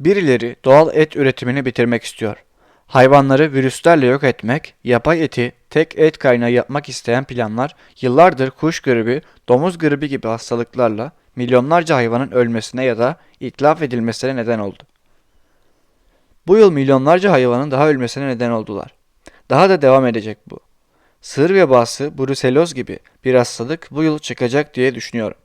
Birileri doğal et üretimini bitirmek istiyor. Hayvanları virüslerle yok etmek, yapay eti tek et kaynağı yapmak isteyen planlar yıllardır kuş gribi, domuz gribi gibi hastalıklarla milyonlarca hayvanın ölmesine ya da itlaf edilmesine neden oldu. Bu yıl milyonlarca hayvanın daha ölmesine neden oldular. Daha da devam edecek bu. Sığır vebası, bruseloz gibi bir hastalık bu yıl çıkacak diye düşünüyorum.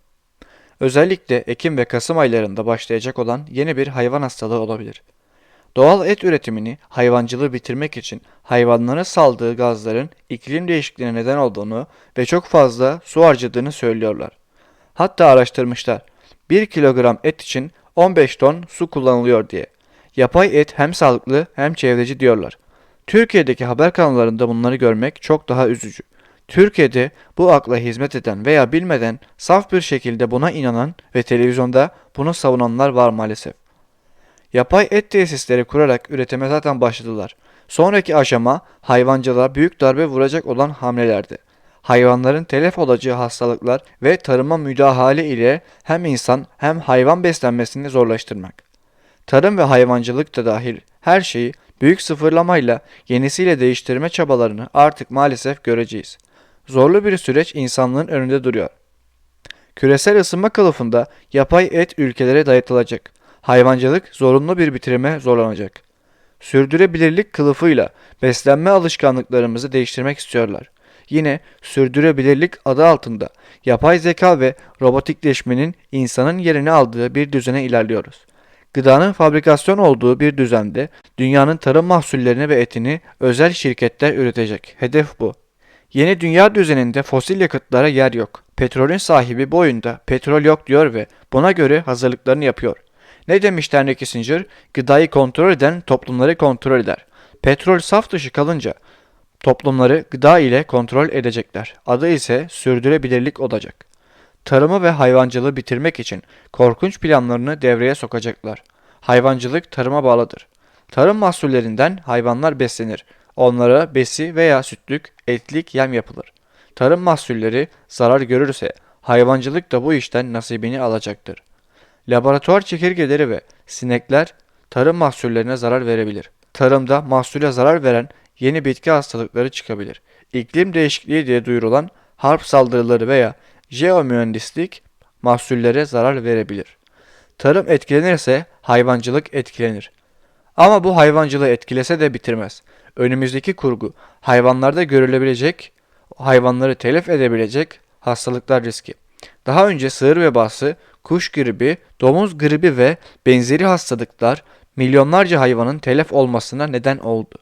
Özellikle Ekim ve Kasım aylarında başlayacak olan yeni bir hayvan hastalığı olabilir. Doğal et üretimini, hayvancılığı bitirmek için hayvanlara saldığı gazların iklim değişikliğine neden olduğunu ve çok fazla su harcadığını söylüyorlar. Hatta araştırmışlar. 1 kilogram et için 15 ton su kullanılıyor diye. Yapay et hem sağlıklı hem çevreci diyorlar. Türkiye'deki haber kanallarında bunları görmek çok daha üzücü. Türkiye'de bu akla hizmet eden veya bilmeden saf bir şekilde buna inanan ve televizyonda bunu savunanlar var maalesef. Yapay et tesisleri kurarak üretime zaten başladılar. Sonraki aşama hayvancılığa büyük darbe vuracak olan hamlelerdi. Hayvanların telef olacağı hastalıklar ve tarıma müdahale ile hem insan hem hayvan beslenmesini zorlaştırmak. Tarım ve hayvancılık da dahil her şeyi büyük sıfırlamayla yenisiyle değiştirme çabalarını artık maalesef göreceğiz. Zorlu bir süreç insanlığın önünde duruyor. Küresel ısınma kılıfında yapay et ülkelere dayatılacak. Hayvancılık zorunlu bir bitirime zorlanacak. Sürdürülebilirlik kılıfıyla beslenme alışkanlıklarımızı değiştirmek istiyorlar. Yine sürdürülebilirlik adı altında yapay zeka ve robotikleşmenin insanın yerini aldığı bir düzene ilerliyoruz. Gıdanın fabrikasyon olduğu bir düzende dünyanın tarım mahsullerini ve etini özel şirketler üretecek. Hedef bu. Yeni dünya düzeninde fosil yakıtlara yer yok. Petrolün sahibi bu oyunda petrol yok diyor ve buna göre hazırlıklarını yapıyor. Ne demiş Henry Kissinger? Gıdayı kontrol eden toplumları kontrol eder. Petrol saf dışı kalınca toplumları gıda ile kontrol edecekler. Adı ise sürdürülebilirlik olacak. Tarımı ve hayvancılığı bitirmek için korkunç planlarını devreye sokacaklar. Hayvancılık tarıma bağlıdır. Tarım mahsullerinden hayvanlar beslenir. Onlara besi veya sütlük, etlik yem yapılır. Tarım mahsulleri zarar görürse hayvancılık da bu işten nasibini alacaktır. Laboratuvar çekirgeleri ve sinekler tarım mahsullerine zarar verebilir. Tarımda mahsule zarar veren yeni bitki hastalıkları çıkabilir. İklim değişikliği diye duyurulan harp saldırıları veya jeomühendislik mahsullere zarar verebilir. Tarım etkilenirse hayvancılık etkilenir. Ama bu hayvancılığı etkilese de bitirmez. Önümüzdeki kurgu hayvanlarda görülebilecek, hayvanları telef edebilecek hastalıklar riski. Daha önce sığır vebası, kuş gribi, domuz gribi ve benzeri hastalıklar milyonlarca hayvanın telef olmasına neden oldu.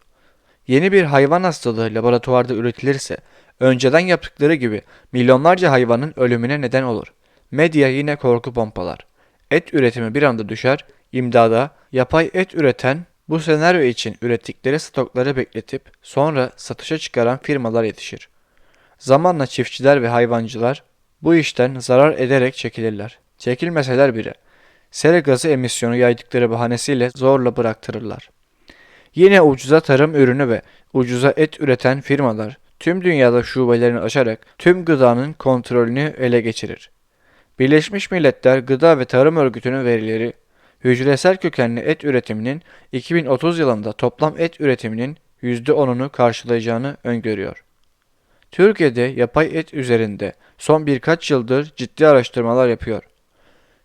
Yeni bir hayvan hastalığı laboratuvarda üretilirse önceden yaptıkları gibi milyonlarca hayvanın ölümüne neden olur. Medya yine korku pompalar. Et üretimi bir anda düşer, imdada yapay et üreten bu senaryo için ürettikleri stokları bekletip sonra satışa çıkaran firmalar yetişir. Zamanla çiftçiler ve hayvancılar bu işten zarar ederek çekilirler. Çekilmeseler bile sera gazı emisyonu yaydıkları bahanesiyle zorla bıraktırırlar. Yine ucuza tarım ürünü ve ucuza et üreten firmalar tüm dünyada şubelerini açarak tüm gıdanın kontrolünü ele geçirir. Birleşmiş Milletler Gıda ve Tarım Örgütü'nün verileri hücresel kökenli et üretiminin 2030 yılında toplam et üretiminin %10'unu karşılayacağını öngörüyor. Türkiye'de yapay et üzerinde son birkaç yıldır ciddi araştırmalar yapıyor.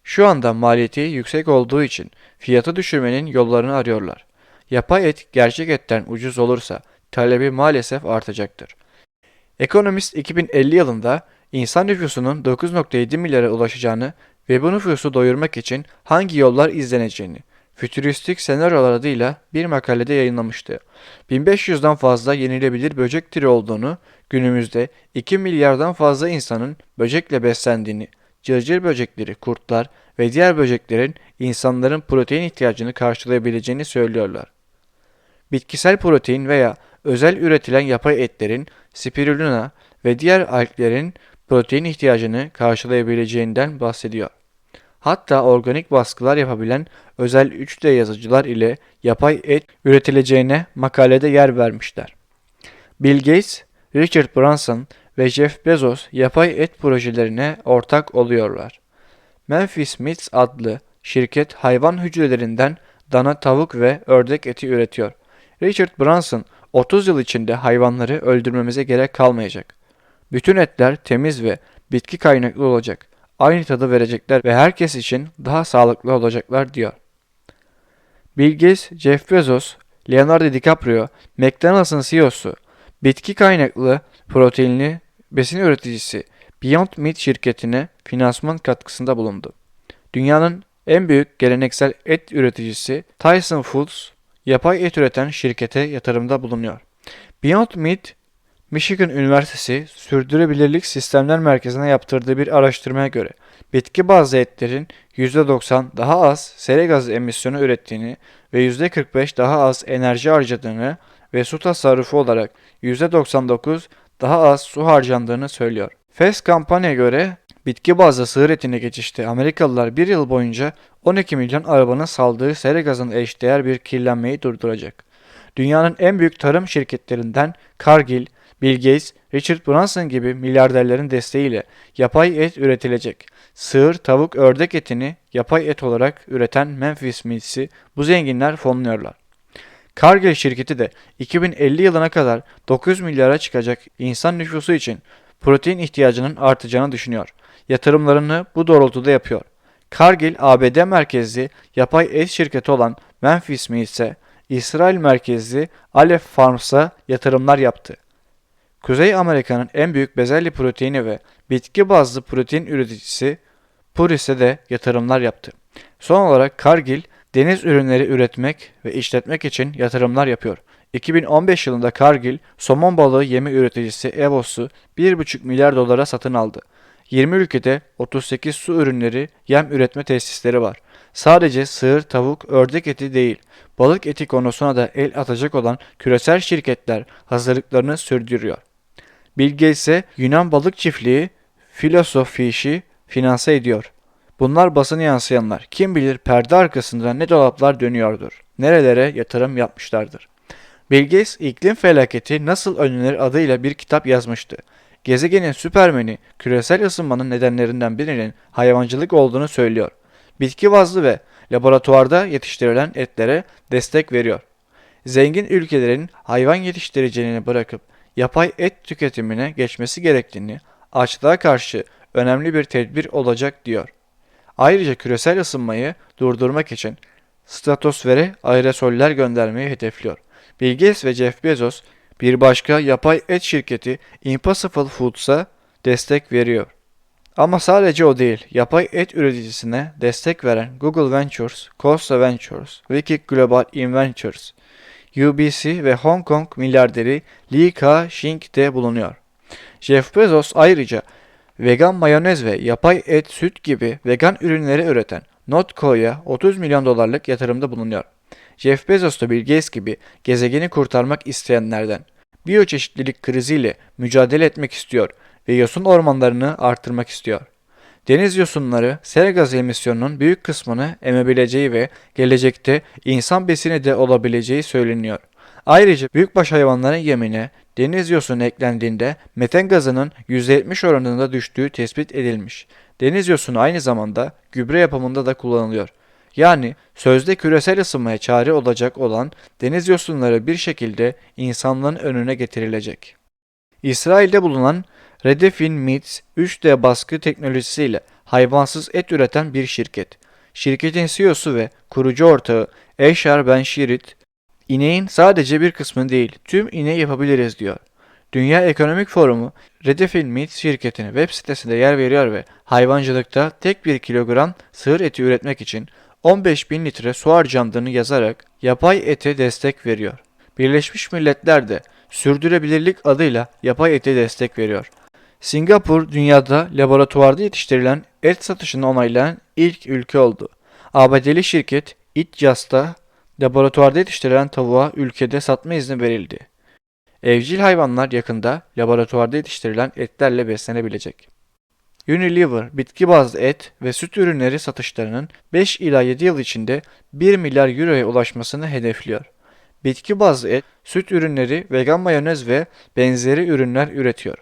Şu anda maliyeti yüksek olduğu için fiyatı düşürmenin yollarını arıyorlar. Yapay et gerçek etten ucuz olursa talebi maalesef artacaktır. Ekonomist 2050 yılında insan nüfusunun 9.7 milyara ulaşacağını ve bu nüfusu doyurmak için hangi yollar izleneceğini fütüristik senaryolar adıyla bir makalede yayınlamıştı. 1500'den fazla yenilebilir böcek türü olduğunu, günümüzde 2 milyardan fazla insanın böcekle beslendiğini, cırcır böcekleri, kurtlar ve diğer böceklerin insanların protein ihtiyacını karşılayabileceğini söylüyorlar. Bitkisel protein veya özel üretilen yapay etlerin spirulina ve diğer alglerin protein ihtiyacını karşılayabileceğinden bahsediyor. Hatta organik baskılar yapabilen özel 3D yazıcılar ile yapay et üretileceğine makalede yer vermişler. Bill Gates, Richard Branson ve Jeff Bezos yapay et projelerine ortak oluyorlar. Memphis Meats adlı şirket hayvan hücrelerinden dana, tavuk ve ördek eti üretiyor. Richard Branson 30 yıl içinde hayvanları öldürmemize gerek kalmayacak. Bütün etler temiz ve bitki kaynaklı olacak. Aynı tadı verecekler ve herkes için daha sağlıklı olacaklar diyor. Bill Gates, Jeff Bezos, Leonardo DiCaprio, McDonald's'ın CEO'su, bitki kaynaklı proteinli besin üreticisi Beyond Meat şirketine finansman katkısında bulundu. Dünyanın en büyük geleneksel et üreticisi Tyson Foods, yapay et üreten şirkete yatırımda bulunuyor. Beyond Meat, Michigan Üniversitesi Sürdürülebilirlik Sistemler Merkezi'ne yaptırdığı bir araştırmaya göre bitki bazlı etlerin %90 daha az sera gazı emisyonu ürettiğini ve %45 daha az enerji harcadığını ve su tasarrufu olarak %99 daha az su harcandığını söylüyor. Fast kampanya göre bitki bazlı sığır etine geçişte Amerikalılar bir yıl boyunca 12 milyon arabanın saldığı sera gazının eşdeğer bir kirlenmeyi durduracak. Dünyanın en büyük tarım şirketlerinden Cargill, Bill Gates, Richard Branson gibi milyarderlerin desteğiyle yapay et üretilecek. Sığır, tavuk, ördek etini yapay et olarak üreten Memphis Mills'i bu zenginler fonluyorlar. Cargill şirketi de 2050 yılına kadar 9 milyara çıkacak insan nüfusu için protein ihtiyacının artacağını düşünüyor. Yatırımlarını bu doğrultuda yapıyor. Cargill, ABD merkezli yapay et şirketi olan Memphis Mills'e, İsrail merkezli Aleph Farms'a yatırımlar yaptı. Kuzey Amerika'nın en büyük bezelye proteini ve bitki bazlı protein üreticisi Puris'e de yatırımlar yaptı. Son olarak Cargill, deniz ürünleri üretmek ve işletmek için yatırımlar yapıyor. 2015 yılında Cargill, somon balığı yemi üreticisi Evos'u 1,5 milyar dolara satın aldı. 20 ülkede 38 su ürünleri yem üretme tesisleri var. Sadece sığır, tavuk, ördek eti değil, balık eti konusuna da el atacak olan küresel şirketler hazırlıklarını sürdürüyor. Bill Gates'e Yunan balık çiftliği Philosoph Fish'i finanse ediyor. Bunlar basına yansıyanlar. Kim bilir perde arkasında ne dolaplar dönüyordur. Nerelere yatırım yapmışlardır. Bill Gates iklim felaketi nasıl önlenir adıyla bir kitap yazmıştı. Gezegenin süpermeni küresel ısınmanın nedenlerinden birinin hayvancılık olduğunu söylüyor. Bitki bazlı ve laboratuvarda yetiştirilen etlere destek veriyor. Zengin ülkelerin hayvan yetiştiriciliğini bırakıp yapay et tüketimine geçmesi gerektiğini, açlığa karşı önemli bir tedbir olacak diyor. Ayrıca küresel ısınmayı durdurmak için stratosfere aerosoller göndermeyi hedefliyor. Bill Gates ve Jeff Bezos bir başka yapay et şirketi Impossible Foods'a destek veriyor. Ama sadece o değil, yapay et üreticisine destek veren Google Ventures, Costa Ventures, Wiki Global Inventures, UBC ve Hong Kong milyarderi Li Ka-shing de bulunuyor. Jeff Bezos ayrıca vegan mayonez ve yapay et, süt gibi vegan ürünleri üreten Notco'ya 30 milyon dolarlık yatırımda bulunuyor. Jeff Bezos da Bill Gates gibi gezegeni kurtarmak isteyenlerden. Biyoçeşitlilik kriziyle mücadele etmek istiyor ve yosun ormanlarını artırmak istiyor. Deniz yosunları sera gazı emisyonunun büyük kısmını emebileceği ve gelecekte insan besini de olabileceği söyleniyor. Ayrıca büyükbaş hayvanların yemine deniz yosunu eklendiğinde metan gazının %70 oranında düştüğü tespit edilmiş. Deniz yosunu aynı zamanda gübre yapımında da kullanılıyor. Yani sözde küresel ısınmaya çare olacak olan deniz yosunları bir şekilde insanlığın önüne getirilecek. İsrail'de bulunan Redefin Meats 3D baskı teknolojisiyle hayvansız et üreten bir şirket. Şirketin CEO'su ve kurucu ortağı Eşar Ben Shirit, ineğin sadece bir kısmını değil tüm ineği yapabiliriz diyor. Dünya Ekonomik Forumu Redefin Meat şirketine web sitesinde yer veriyor ve hayvancılıkta tek bir kilogram sığır eti üretmek için 15 bin litre su harcandığını yazarak yapay ete destek veriyor. Birleşmiş Milletler de sürdürülebilirlik adıyla yapay ete destek veriyor. Singapur dünyada laboratuvarda yetiştirilen et satışını onaylayan ilk ülke oldu. ABD'li şirket Eatjust'a laboratuvarda yetiştirilen tavuğa ülkede satma izni verildi. Evcil hayvanlar yakında laboratuvarda yetiştirilen etlerle beslenebilecek. Unilever, bitki bazlı et ve süt ürünleri satışlarının 5 ila 7 yıl içinde 1 milyar euroya ulaşmasını hedefliyor. Bitki bazlı et, süt ürünleri, vegan mayonez ve benzeri ürünler üretiyor.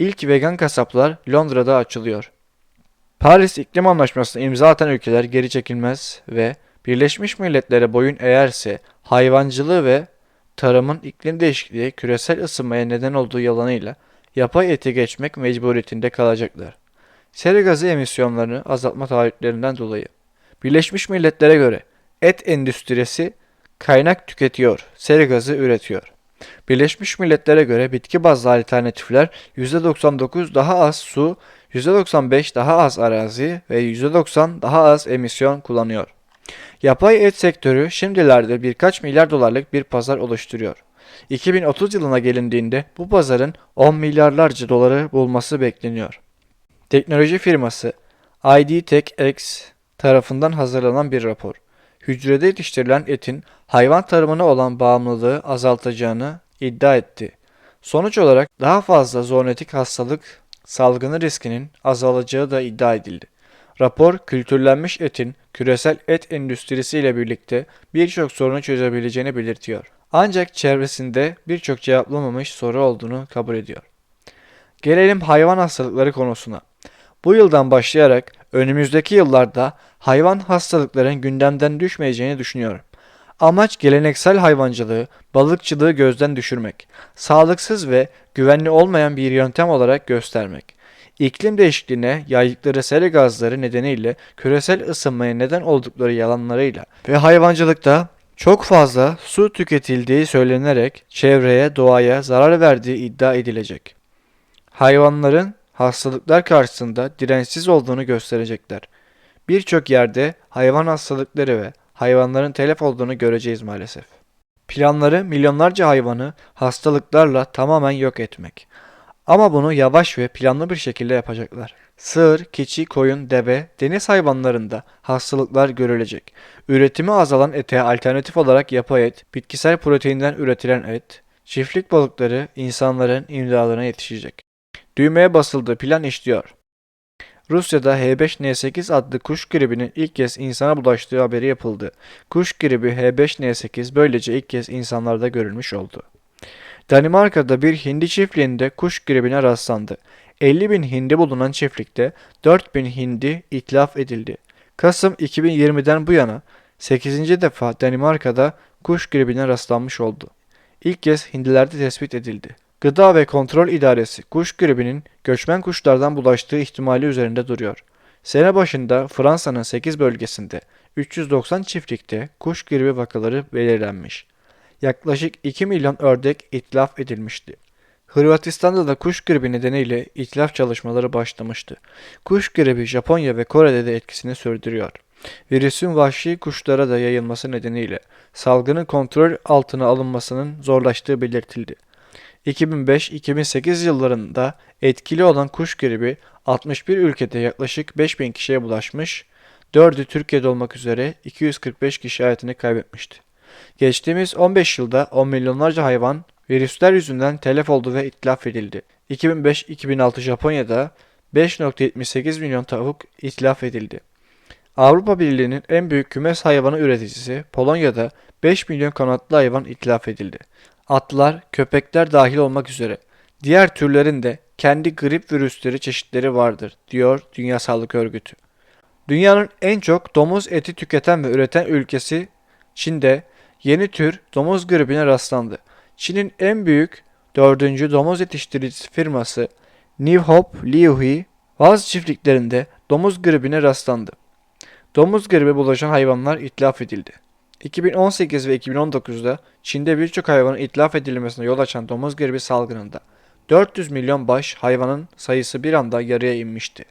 İlk vegan kasaplar Londra'da açılıyor. Paris İklim Anlaşması'na imza atan ülkeler geri çekilmez ve Birleşmiş Milletler'e boyun eğerse hayvancılığı ve tarımın iklim değişikliği küresel ısınmaya neden olduğu yalanıyla yapay ete geçmek mecburiyetinde kalacaklar. Sera gazı emisyonlarını azaltma taahhütlerinden dolayı. Birleşmiş Milletler'e göre et endüstrisi kaynak tüketiyor, sera gazı üretiyor. Birleşmiş Milletler'e göre bitki bazlı alternatifler %99 daha az su, %95 daha az arazi ve %90 daha az emisyon kullanıyor. Yapay et sektörü şimdilerde birkaç milyar dolarlık bir pazar oluşturuyor. 2030 yılına gelindiğinde bu pazarın 10 milyarlarca doları bulması bekleniyor. Teknoloji firması IDTechX tarafından hazırlanan bir rapor, hücrede yetiştirilen etin hayvan tarımına olan bağımlılığı azaltacağını iddia etti. Sonuç olarak daha fazla zoonotik hastalık salgını riskinin azalacağı da iddia edildi. Rapor, kültürlenmiş etin küresel et endüstrisiyle birlikte birçok sorunu çözebileceğini belirtiyor. Ancak çevresinde birçok cevaplamamış soru olduğunu kabul ediyor. Gelelim hayvan hastalıkları konusuna. Bu yıldan başlayarak önümüzdeki yıllarda hayvan hastalıkların gündemden düşmeyeceğini düşünüyorum. Amaç geleneksel hayvancılığı, balıkçılığı gözden düşürmek, sağlıksız ve güvenli olmayan bir yöntem olarak göstermek. İklim değişikliğine yaydıkları sera gazları nedeniyle küresel ısınmaya neden oldukları yalanlarıyla ve hayvancılıkta çok fazla su tüketildiği söylenerek çevreye, doğaya zarar verdiği iddia edilecek. Hayvanların hastalıklar karşısında dirençsiz olduğunu gösterecekler. Birçok yerde hayvan hastalıkları ve hayvanların telef olduğunu göreceğiz maalesef. Planları milyonlarca hayvanı hastalıklarla tamamen yok etmek. Ama bunu yavaş ve planlı bir şekilde yapacaklar. Sığır, keçi, koyun, deve, deniz hayvanlarında hastalıklar görülecek. Üretimi azalan ete alternatif olarak yapay et, bitkisel proteinden üretilen et, çiftlik balıkları insanların imdadına yetişecek. Düğmeye basıldığı plan işliyor. Rusya'da H5N8 adlı kuş gribinin ilk kez insana bulaştığı haberi yapıldı. Kuş gribi H5N8 böylece ilk kez insanlarda görülmüş oldu. Danimarka'da bir hindi çiftliğinde kuş gribine rastlandı. 50 bin hindi bulunan çiftlikte 4 bin hindi itlaf edildi. Kasım 2020'den bu yana 8. defa Danimarka'da kuş gribine rastlanmış oldu. İlk kez hindilerde tespit edildi. Gıda ve Kontrol İdaresi kuş gribinin göçmen kuşlardan bulaştığı ihtimali üzerinde duruyor. Sene başında Fransa'nın 8 bölgesinde 390 çiftlikte kuş gribi vakaları belirlenmiş. Yaklaşık 2 milyon ördek itlaf edilmişti. Hırvatistan'da da kuş gribi nedeniyle itlaf çalışmaları başlamıştı. Kuş gribi Japonya ve Kore'de de etkisini sürdürüyor. Virüsün vahşi kuşlara da yayılması nedeniyle salgının kontrol altına alınmasının zorlaştığı belirtildi. 2005-2008 yıllarında etkili olan kuş gribi 61 ülkede yaklaşık 5000 kişiye bulaşmış, 4'ü Türkiye'de olmak üzere 245 kişi hayatını kaybetmişti. Geçtiğimiz 15 yılda 10 milyonlarca hayvan virüsler yüzünden telef oldu ve itlaf edildi. 2005-2006 Japonya'da 5.78 milyon tavuk itlaf edildi. Avrupa Birliği'nin en büyük kümes hayvanı üreticisi Polonya'da 5 milyon kanatlı hayvan itlaf edildi. Atlar, köpekler dahil olmak üzere diğer türlerin de kendi grip virüsleri çeşitleri vardır, diyor Dünya Sağlık Örgütü. Dünyanın en çok domuz eti tüketen ve üreten ülkesi Çin'de yeni tür domuz gribine rastlandı. Çin'in en büyük dördüncü domuz yetiştiricisi firması New Hope Liuhui bazı çiftliklerinde domuz gribine rastlandı. Domuz gribi bulaşan hayvanlar itlaf edildi. 2018 ve 2019'da Çin'de birçok hayvanın itlaf edilmesine yol açan domuz gribi salgınında 400 milyon baş hayvanın sayısı bir anda yarıya inmişti.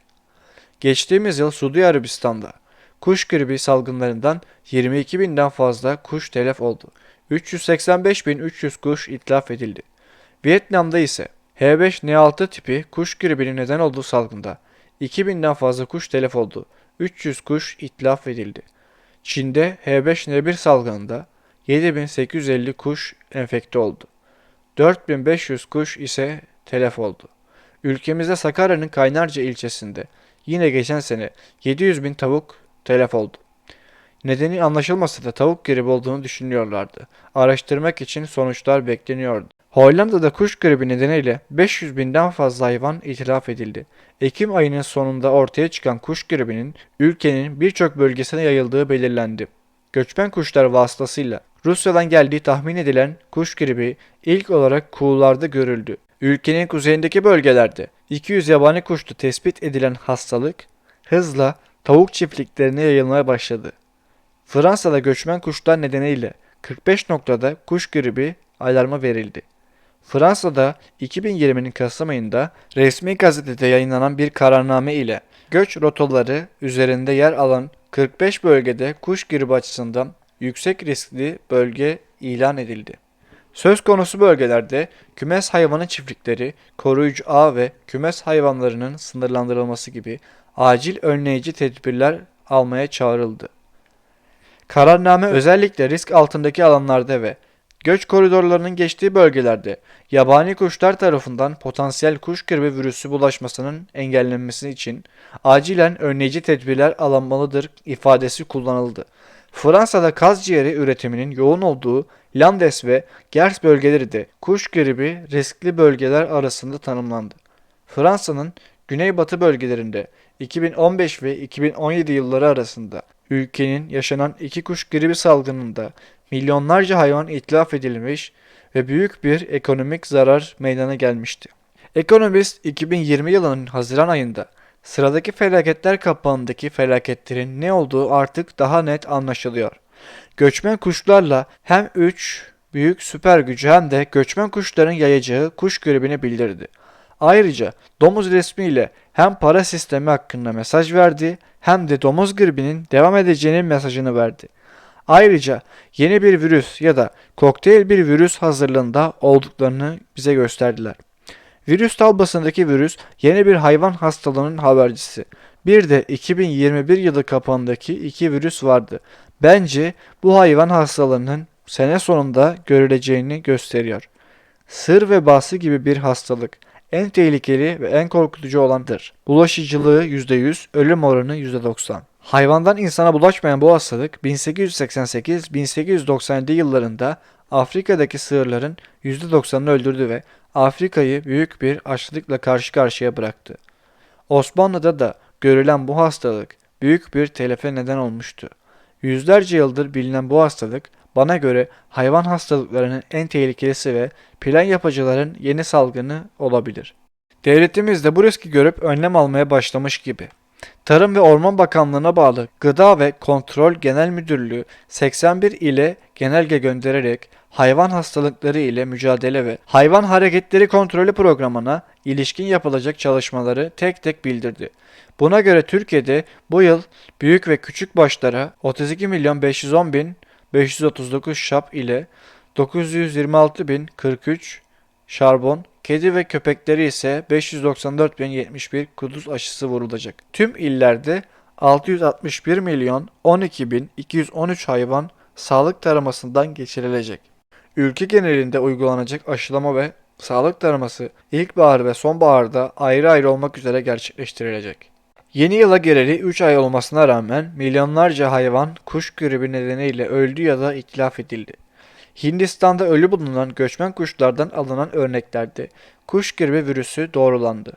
Geçtiğimiz yıl Suudi Arabistan'da kuş gribi salgınlarından 22 binden fazla kuş telef oldu. 385.300 kuş itlaf edildi. Vietnam'da ise H5N6 tipi kuş gribinin neden olduğu salgında 2000'den fazla kuş telef oldu. 300 kuş itlaf edildi. Çin'de H5N1 salgınında 7850 kuş enfekte oldu. 4500 kuş ise telef oldu. Ülkemizde Sakarya'nın Kaynarca ilçesinde yine geçen sene 700 bin tavuk telef oldu. Nedeni anlaşılmasa da tavuk gribi olduğunu düşünüyorlardı. Araştırmak için sonuçlar bekleniyordu. Hollanda'da kuş gribi nedeniyle 500 binden fazla hayvan itilaf edildi. Ekim ayının sonunda ortaya çıkan kuş gribinin ülkenin birçok bölgesine yayıldığı belirlendi. göçmen kuşlar vasıtasıyla Rusya'dan geldiği tahmin edilen kuş gribi ilk olarak kuğularda görüldü. Ülkenin kuzeyindeki bölgelerde 200 yabani kuştu tespit edilen hastalık hızla tavuk çiftliklerine yayılmaya başladı. Fransa'da göçmen kuşlar nedeniyle 45 noktada kuş gribi alarmı verildi. Fransa'da 2020'nin Kasım ayında resmi gazetede yayınlanan bir kararname ile göç rotaları üzerinde yer alan 45 bölgede kuş gribi açısından yüksek riskli bölge ilan edildi. Söz konusu bölgelerde kümes hayvanı çiftlikleri, koruyucu ağ ve kümes hayvanlarının sınırlandırılması gibi acil önleyici tedbirler almaya çağrıldı. Kararname özellikle risk altındaki alanlarda ve göç koridorlarının geçtiği bölgelerde yabani kuşlar tarafından potansiyel kuş gribi virüsü bulaşmasının engellenmesi için acilen önleyici tedbirler alınmalıdır ifadesi kullanıldı. Fransa'da kaz ciğeri üretiminin yoğun olduğu Landes ve Gers bölgeleri de kuş gribi riskli bölgeler arasında tanımlandı. Fransa'nın güneybatı bölgelerinde 2015 ve 2017 yılları arasında ülkenin yaşanan iki kuş gribi salgınında milyonlarca hayvan itlaf edilmiş ve büyük bir ekonomik zarar meydana gelmişti. Ekonomist 2020 yılının Haziran ayında sıradaki felaketler kapağındaki felaketlerin ne olduğu artık daha net anlaşılıyor. Göçmen kuşlarla hem 3 büyük süper gücü hem de göçmen kuşların yayacağı kuş gribini bildirdi. Ayrıca domuz resmiyle hem para sistemi hakkında mesaj verdi hem de domuz gribinin devam edeceğinin mesajını verdi. Ayrıca yeni bir virüs ya da kokteyl bir virüs hazırlığında olduklarını bize gösterdiler. Virüs talbasındaki virüs yeni bir hayvan hastalığının habercisi. Bir de 2021 yılı kapağındaki iki virüs vardı. Bence bu hayvan hastalığının sene sonunda görüleceğini gösteriyor. Sır vebası gibi bir hastalık en tehlikeli ve en korkutucu olandır. Bulaşıcılığı %100, ölüm oranı %90. Hayvandan insana bulaşmayan bu hastalık 1888-1897 yıllarında Afrika'daki sığırların %90'ını öldürdü ve Afrika'yı büyük bir açlıkla karşı karşıya bıraktı. Osmanlı'da da görülen bu hastalık büyük bir telefe neden olmuştu. Yüzlerce yıldır bilinen bu hastalık bana göre hayvan hastalıklarının en tehlikelisi ve plan yapıcıların yeni salgını olabilir. Devletimiz de bu riski görüp önlem almaya başlamış gibi. Tarım ve Orman Bakanlığı'na bağlı Gıda ve Kontrol Genel Müdürlüğü 81 ile genelge göndererek hayvan hastalıkları ile mücadele ve hayvan hareketleri kontrolü programına ilişkin yapılacak çalışmaları tek tek bildirdi. Buna göre Türkiye'de bu yıl büyük ve küçük başlara 32 milyon 510 bin 539 şap ile 926 bin 43 şarbon, kedi ve köpekleri ise 594.071 kuduz aşısı vurulacak. Tüm illerde 661 milyon 12 bin 213 hayvan sağlık taramasından geçirilecek. Ülke genelinde uygulanacak aşılama ve sağlık taraması ilkbahar ve sonbaharda ayrı ayrı olmak üzere gerçekleştirilecek. Yeni yıla geleli 3 ay olmasına rağmen milyonlarca hayvan kuş gribi nedeniyle öldü ya da itlaf edildi. Hindistan'da ölü bulunan göçmen kuşlardan alınan örneklerde kuş gribi virüsü doğrulandı.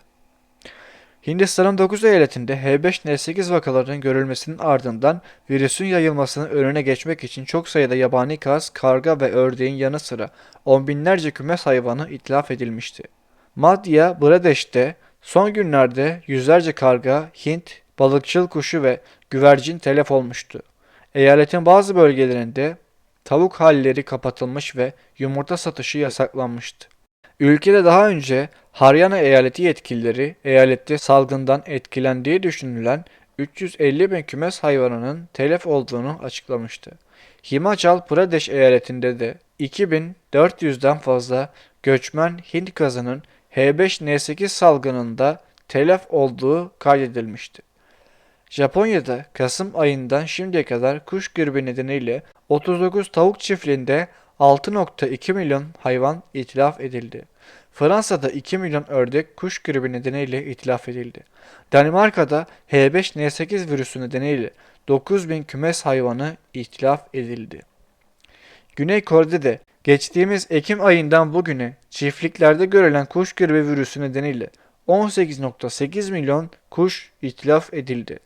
Hindistan'ın 9 eyaletinde H5N8 vakalarının görülmesinin ardından virüsün yayılmasının önüne geçmek için çok sayıda yabani kaz, karga ve ördeğin yanı sıra on binlerce kümes hayvanı itlaf edilmişti. Madhya Pradesh'te son günlerde yüzlerce karga, Hint, balıkçıl kuşu ve güvercin telef olmuştu. Eyaletin bazı bölgelerinde tavuk halleri kapatılmış ve yumurta satışı yasaklanmıştı. Ülkede daha önce Haryana eyaleti yetkilileri eyalette salgından etkilendiği düşünülen 350 bin kümes hayvanının telef olduğunu açıklamıştı. Himachal Pradesh eyaletinde de 2400'den fazla göçmen Hint kazının H5N8 salgınında telef olduğu kaydedilmişti. Japonya'da Kasım ayından şimdiye kadar kuş gribi nedeniyle 39 tavuk çiftliğinde 6.2 milyon hayvan itlaf edildi. Fransa'da 2 milyon ördek kuş gribi nedeniyle itlaf edildi. Danimarka'da H5N8 virüsü nedeniyle 9 bin kümes hayvanı itlaf edildi. Güney Kore'de de geçtiğimiz Ekim ayından bugüne çiftliklerde görülen kuş gribi virüsü nedeniyle 18.8 milyon kuş itlaf edildi.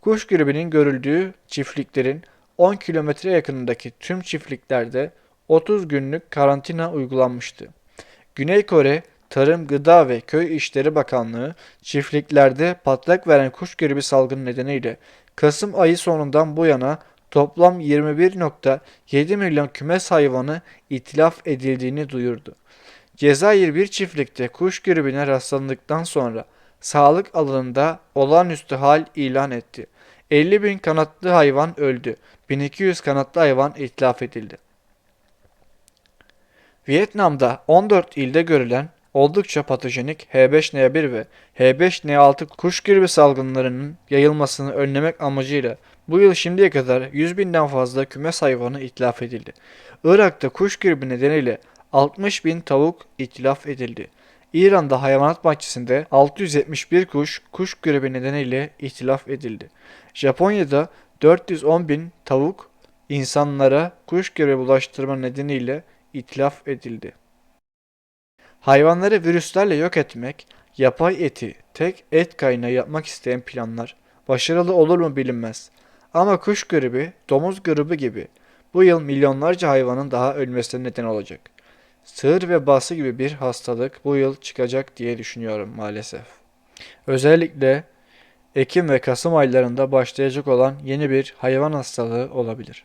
Kuş gribinin görüldüğü çiftliklerin 10 kilometre yakınındaki tüm çiftliklerde 30 günlük karantina uygulanmıştı. Güney Kore Tarım, Gıda ve Köy İşleri Bakanlığı çiftliklerde patlak veren kuş gribi salgını nedeniyle Kasım ayı sonundan bu yana toplam 21.7 milyon kümes hayvanı itlaf edildiğini duyurdu. Cezayir bir çiftlikte kuş gribine rastlandıktan sonra sağlık alanında olağanüstü hal ilan etti. 50 bin kanatlı hayvan öldü. 1200 kanatlı hayvan itlaf edildi. Vietnam'da 14 ilde görülen oldukça patojenik H5N1 ve H5N6 kuş gribi salgınlarının yayılmasını önlemek amacıyla bu yıl şimdiye kadar 100 binden fazla kümes hayvanı itlaf edildi. Irak'ta kuş gribi nedeniyle 60 bin tavuk itlaf edildi. İran'da hayvanat bahçesinde 671 kuş kuş gribi nedeniyle itlaf edildi. Japonya'da 410 bin tavuk insanlara kuş gribi bulaştırma nedeniyle itlaf edildi. Hayvanları virüslerle yok etmek, yapay eti tek et kaynağı yapmak isteyen planlar başarılı olur mu bilinmez. Ama kuş gribi, domuz gribi gibi bu yıl milyonlarca hayvanın daha ölmesine neden olacak. Sığır vebası gibi bir hastalık bu yıl çıkacak diye düşünüyorum maalesef. Özellikle Ekim ve Kasım aylarında başlayacak olan yeni bir hayvan hastalığı olabilir.